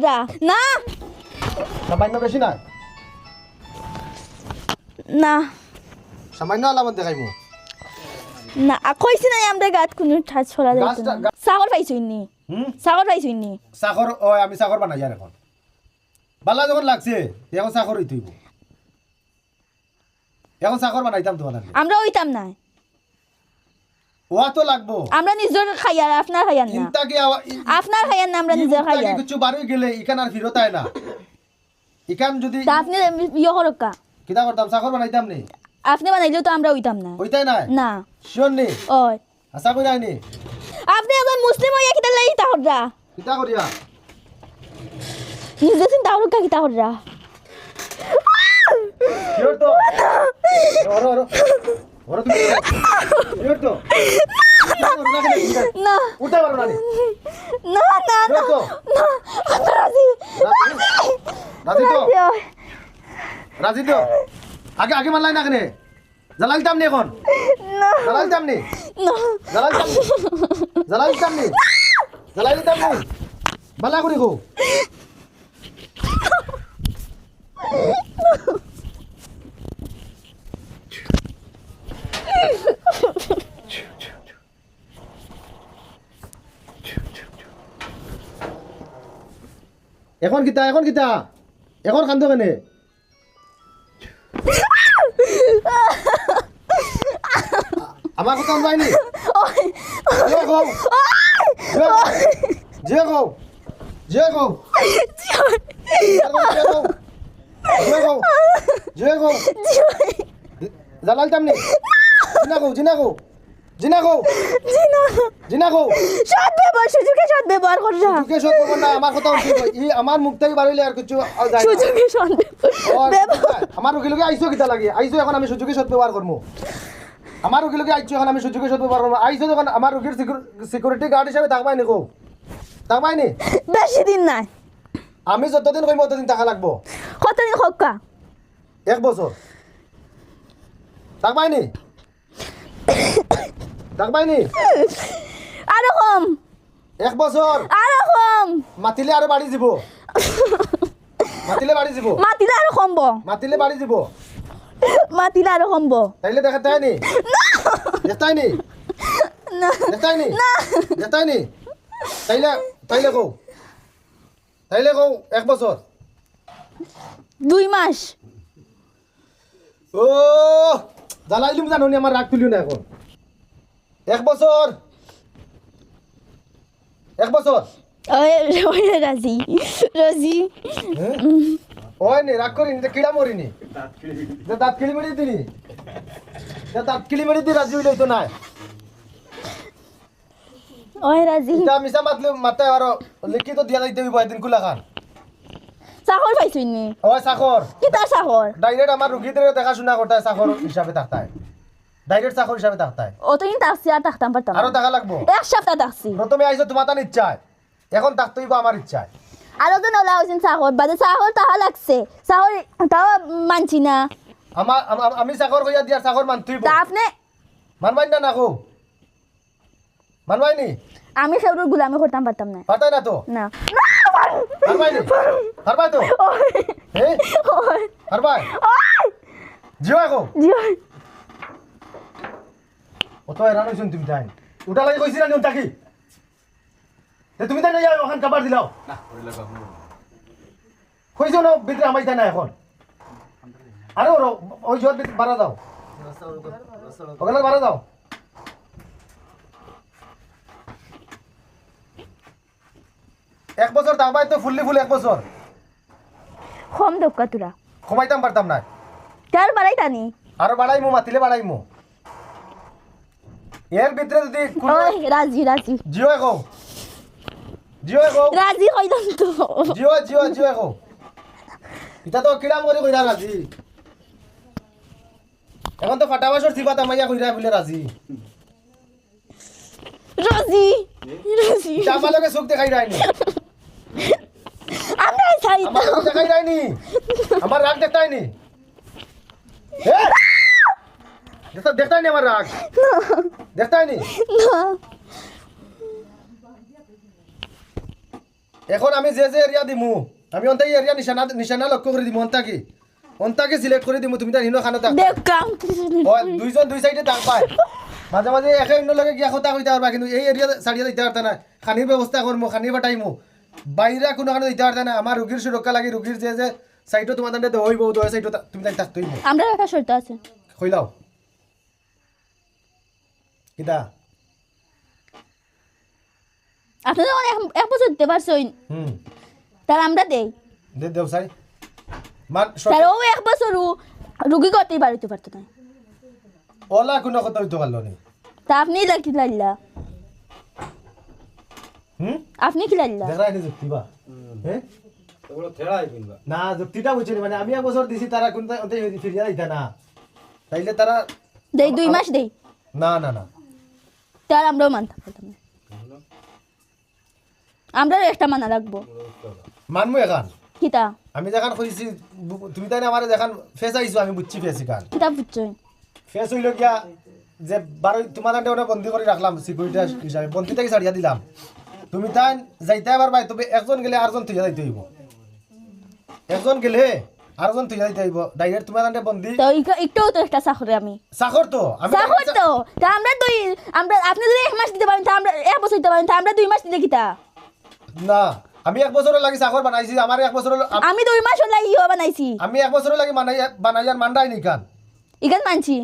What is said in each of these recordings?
কররা না। সামান্য বেশি না? না। সামান্য আলামত দেখাইমু। না কইছি না আমরা গাত কোনো ঠাস না গা- সাগর পাইছই নি হুম? সাগর পাইছই নি সাখর ও আমি সাখর বানাই আর এখন। বালা যখন লাগছে এখন সাখর হইতে হইব এখন সাখর বানাইতাম তোমার আমরা ওইতাম না। ওয়া তো লাগবো। আমরা নিজের খাইয়ার আপনার খাইয়ার না। আওয়া- ই- আপনার খাইয়ার না আমরা নিজের খাইয়ার। কিছু বারোই গেলে ইখান আর ফিরত আয় না। ইখান যদি আপনি ইয়ে করকা কিতা করতাম? সাখর বানাইতাম নি? আপনি বানাইলেও তো আমরা ওইতাম না। হইতাই নাই? না। শিওর নি? ওই আশা করি আইনি। আপনি একজন মুসলিম হইয়া কিতা লাগি তা কররা? কিতা করিয়া? নিজে চিন্তা করকা কিতা কররা। শিওর তো? ওরো ওরো রাজি। তো? আগে আগে মানলাই না কেনে? জ্বালাইতাম নি এখন। না। জ্বালাইতাম নি? না। জ্বালাইতাম নি? জ্বালাইতাম নি? জ্বালাই দিতাম নি? বালা করি গো এখন কিতা এখন কিতা? এখন কান্দ কেনে? আমার কথা শুনবাইনি যে কও যে কও যে কও যে কও যে কও জালালতাম নি জিনা কও জিনা কও জিনা কও জিনা কও। সৎ ব্যবহার সুযোগে সৎ ব্যবহার কররা তুকে সব করব না আমার কথা ই আমার মুখ থেকে বাড়িলে আর কিছু যায়। সুযোগে সৎ ব্যবহার আমার উকিলকে আইসো কিতা লাগে? আইসো এখন আমি সুযোগে সৎ ব্যবহার করব আমার উকিলকে আইসো এখন আমি সুযোগে সৎ ব্যবহার করব আইসো যখন আমার উকিল সিকিউরিটি গার্ড হিসাবে থাকবাই নি থাকবাই নি? বেশি দিন নাই। আমি যতদিন কইম ততদিন টাকা লাগবো। কতদিন হকা এক বছর। থাকবাই নি? থাকবাই নি? আরও কম এক বছর। আরও কম মাতিলে আরও বাড়ি যাব মাতিলে বাড়ি যাব মাতিলে আরও কমব মাতিলে বাড়ি যাব মাতিলে আরও কমব তাইলে দেখা তাই নি? দেখাই নি? না। দেখাই নি? দেখাই নি? তাইলে তাইলে কও। তাইলে কও এক বছর। দুই মাস। ও জ্বালাইলুম জানো আমার রাগ তুলিও না এখন। এক বছর। এক বছর? ওই ওই রাজি। রাজি। হ্যাঁ? ওই নি রাগ করিনি কিড়া মরিনি। এটা দাঁত কিলি মেরে দিনি এটা দাঁত কিলি মেরে দি রাজি হইলে তো নাই ওই রাজি। এটা মিশা মাতলে মাথায় আরও লিখিত দিয়া যাইতে হইব এদিন কুলা খান চাকর পাইছই নি? ওই চাকর। কিতা চাকর? ডাইরেক্ট আমার রুগীদের দেখাশোনা করতে চাকর হিসাবে থাকতায় ডাইরেক্ট চাকর হিসাবে থাকতায় অতদিন থাকছি আর থাকতাম পারতাম আরও না। টাকা লাগবো? এক সপ্তাহ থাকছি প্রথমে আইসো তোমার তার ইচ্ছায়। এখন থাকতে হইব আমার ইচ্ছায়। আরও তো নলা হয়েছেন চাকর বাদে। চাকর তাহা লাগছে। চাকর তাও মানছি না। আমার আম- চাকর কইয়া দিয়ার চাকর মানতেই তা আপনি? মানবাই না নাকো? মানবাই নি? আমি সেগুলোর গুলামি করতাম পারতাম না। পারতাই না তো? না। পারবাই নি? পারবাই তো? হ্যাঁ পারবাই জিও এখন? জি, অত এরান হইছুন তুমি তাই। ওটা লাগে কইছিলা নিয়ম তাকি তুমি তাই না যাও ওখান কাবার দিলাও। কইছো না ভিতরে আমাই তাই না এখন আরে ওর ওই জোর বাড়া দাও ওখানে বাড়া দাও এক বছর দাবাই তো ফুললি ফুল এক বছর কম দোকা তোরা কমাইতাম পারতাম না তার বাড়াই টানি। আরও বাড়াইমু মাতিলে বাড়াইমু এর ভিতরে যদি ওই রাজি রাজি জিও এখন জিও এখন রাজি কইলাম তো। জিও জিও জিও এখন এটা তো কিরা মরি কইরা রাজি এখন তো ফাটাবাসর সিবা তামাইয়া কইরা বলে রাজি রাজি রাজি চাপালকে সুখ দেখাই রাইনি আমরা চাই আমার সুখ দেখাই রাইনি আমার রাগ দেখতাইনি দেখতা দেখতাইনি আমার রাগ দেখতাইনি? না। এখন আমি যে যে এরিয়া দিমু আমি অন্তাকি এরিয়া নিশানা নিশানা লক্ষ্য করে দিমু অন্তাকি অন্তাকি সিলেক্ট করে দিমু তুমি তার হিনো খানো থাক। দুইজন দুই সাইডে দাগ পায়। মাঝে মাঝে একে অন্য লগে গিয়া কথা কইতে পারবা কিন্তু এই এরিয়া ছাড়িয়ে দিতে পারতা না খানির ব্যবস্থা করব খানি বাটাইমু। বাইরে কোনো কারণে দিতে পারতা না আমার রুগীর সুরক্ষা লাগে রুগীর যে যে সাইডও তোমার দান্ডে হইব দশ সাইডও তুমি তাই থাকতেই আমরা একটা শর্ত আছে। কইলাও কিতা আপনি যখন এক- বছর দিতে পারছেন হুম। তাহলে আমরা দেই। দে দেও সাই মান তাহলে ও এক বছর রুগী করতেই বাড়িতে পারতো না। ওলা কোনো কথা হইতে পারল নি। তা আপনি লাইলা? হুম? আপনি কি দেখা নি যুক্তি বা। হ্যাঁ না যুক্তিটা বুঝছি মানে আমি এক বছর দিছি তারা কোন ফিরিয়া দিতা না। তাইলে তারা দেই দুই মাস দেই। না না না। তাহলে আমরাও মানতে পারতাম না আমরাও একটা মানা রাখব। মানমু এখান? কিতা? আমি যেখান কইছি তুমি তাই আমার যেখান ফেস আইছো আমি বুঝছি ফেস এখান। কিতা বুঝছ? ফেস হইল গিয়া যে বারো তোমার ওটা বন্দি করে রাখলাম সিকিউরিটি হিসাবে। বন্দি থেকে ছাড়িয়া দিলাম। তুমি তাই যাইতে আবার ভাই তবে একজন গেলে আরেকজন তুইয়া যাইতে হইব। একজন গেলে? যাইতে হইব ডাইরেক্ট তোমার আন্ডে বন্দি। তো একটু তো একটা চাকরি আমি। চাকর তো আমি চাকর তো তা আমরা দুই আমরা আপনি যদি এক মাস দিতে পারেন তা আমরা এক বছর দিতে পারেন তা আমরা দুই মাস দিলে কিতা? না আমি এক বছরের লাগি চাকর বানাইছি আমার এক বছর আমি দুই মাস হলাই ইয়ে বানাইছি। আমি এক বছরের লাগি বানাই বানাইয়ার মান্ডাই নি কান ইগান মানছি।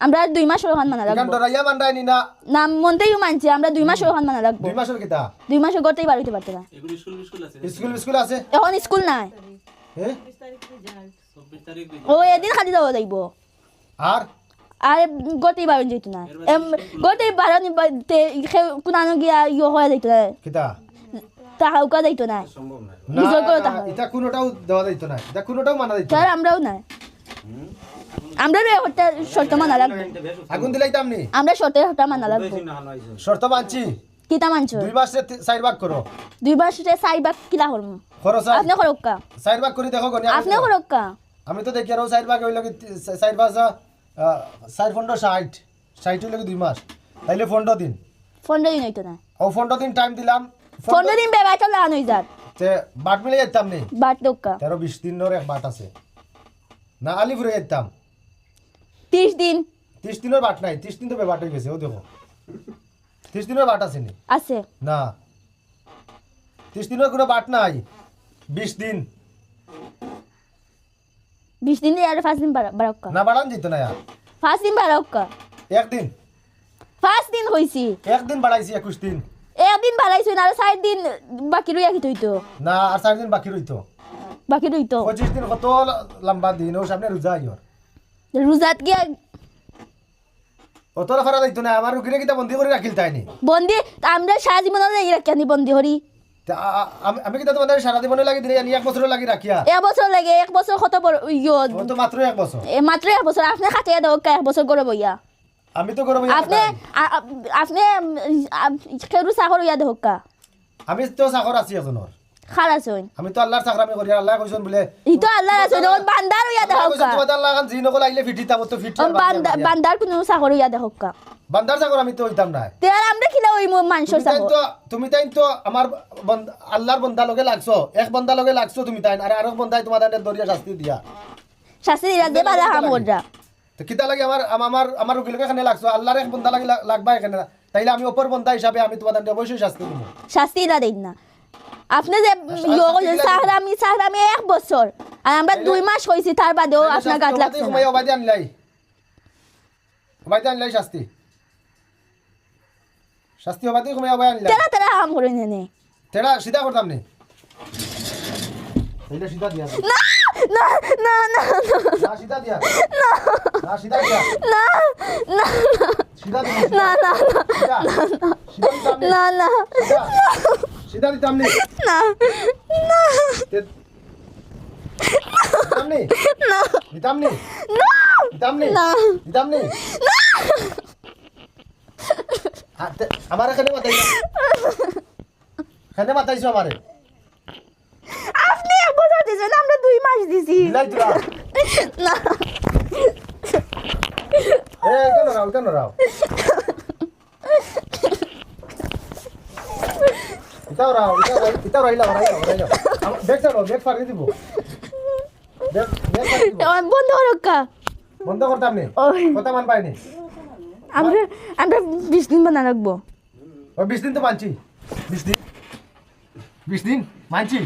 আমরা দুই মাস ওখান মানা এখান রাখব ডরাইয়া মান্ডাই নি না? মানছি আমরা দুই মাস ওখান মানা রাখব দুই মাসের কিতা? দুই মাস করতেই বাড়িতে পারতো না। স্কুল স্কুল আছে। এখন স্কুল নাই। ও এদিন খালি যাব আর? আর গোটেই বারণ যেত না এম গোটেই বারণ কোনানো গিয়া ইয়ে হয়ে যাইতো না কিতা? তাহাউকা যাইতো না না করে না, এটা কোনোটাও দেওয়া যাইতো না এটা কোনোটাও মানা যাইতো তার আমরাও নাই। আমরা শর্ত মানা লাগবো। আগুন দিলাইতাম নি আমরা শর্তে শর্ত মানা লাগবো। শর্ত মানছি? কিতা মানছো? দুই মাসে চার ভাগ করো দুই মাসে চাই বা কিলা করব খরচ আপনি করক্কা চার ভাগ করে দেখো গনি আপনি করক্কা আমি তো দেখি আর চার ভাগ হইল কি চার ভাগ চার পনেরো ষাট ষাট হইল কি দুই মাস। তাইলে পনেরো দিন। পনেরো দিন হইতো না ও পনেরো দিন টাইম দিলাম। পনেরো দিন বেড়াইতে লাগানো হয়ে যাত তে বাট মিলে যেতাম নি? বাট দক্কা তেরো বিশ দিনের এক বাট আছে। না আলিপুরে যেতাম ত্রিশ দিন। ত্রিশ দিনের বাট নাই। ত্রিশ দিন তো বাট হয়ে গেছে ও দেখো। ত্রিশ দিনের বাট আছে নি? আছে। না। ত্রিশ দিনের কোনো বাট নাই। বিশ দিন। বিশ দিন দিয়ে আর পাঁচ দিন বাড়ক্কা। না বাড়ান যেত না আর। পাঁচ দিন বাড়ক্কা। একদিন পাঁচ দিন হয়েছি একদিন বাড়াইছি একুশ দিন। একদিন বাড়াইছো না আর চার দিন বাকি রইয়া কি তৈতো না আর চার দিন বাকি রইতো। বাকি রইতো? পঁচিশ দিন কত লম্বা দিন ও সামনে রোজা আইয়র। রোজাত গিয়া অত ফারা যাইতো না আমার রুগীরে কিতা বন্দি করে রাখিল তাইনি? বন্দি আমরা সারা জীবন রাখি বন্দি হরি আমি- আমি তোমাদের সারা জীবনে লাগি দিলে এক বছর লাগি রাখিয়া। এক বছর লাগে এক বছর কত বড় ইয়ো ও তো মাত্র এক বছর এ মাত্র এক বছর আপনি খাটিয়ে দাও এক বছর করে বইয়া আমি তো গরম আপনি আপনি চাকর ইয়া দেহকা আমি তো চাকর আছি এজনের খারাপ হইন আমি তো আল্লাহর চাকরামি করি আল্লাহ কইছেন বলে। ইতো আল্লাহ আছে যখন বান্দার ইয়া আল্লাহ ফিটি তাবো তো ফিটি বান্দার কোনো ইয়া বান্দার আমি তো হইতাম না। তে আর আমরা খিলা ওই মানুষের তুমি তাই চাকর তো তুমি তাই তো আমার আল্লাহর বন্দা লগে লাগছো। এক বন্দা লগে লাগছো তুমি তাই আর আরেক বন্দাই তোমাদের দরিয়া শাস্তি দিয়া। শাস্তি দিলা দে বালা হাম কররা তো কিতা লাগে আমার আম- আমার আমার উকিলকে এখানে লাগছো। আল্লাহর এক বন্দা লাগে লাগবা এখানে। তাইলে আমি অপর বন্দা হিসাবে আমি তোমাদের অবশ্যই শাস্তি দিব শাস্তি দিলা দেন না। আপনি যে এক বছর। আর আমরা দুই মাস হয়েছি তার বাদেও আপনার গাত লাগছে না। ঘুমাই অবাদি আনলাই। অবাদি আনলাই শাস্তি। শাস্তি অবাদি ঘুমাই অবাই আনলাই তেরা তেরা হাম করে নেনে তেরা সিধা করতাম নি। তাইলে সিধা দিয়া। না না না না না সিধা দিয়া। না না সিধা দিয়া। না না সিধা দিয়া না না না না সিধা দিতাম নি। না না দিতাম নি। না দিতাম নি। দিতাম নি। না। দিতাম নি। তে- আমার এখানে মাতাই এখানে মাতাইছো আমারে? আপনি বছর দিয়েছেন আমরা দুই মাস দিছি। না। এ কেন রাও কেন রাও? ইতাও রাও ইতাও রাও ইতাও রাইলা রাইলা রাইলা ব্যাগ চালো ব্যাগ ফাড়ি দিব। বন্ধ করো কা। বন্ধ করতাম নি। কথা মান পাইনি? আমরা আমরা বিশ দিন বানা রাখব। বিশ দিন তো মানছি। বিশ দিন বিশ দিন মানছি।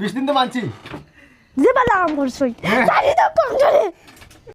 বিশ দিন তো মানছি। যে বালা আম করছই হ্যাঁ। জানি তো কম জোরে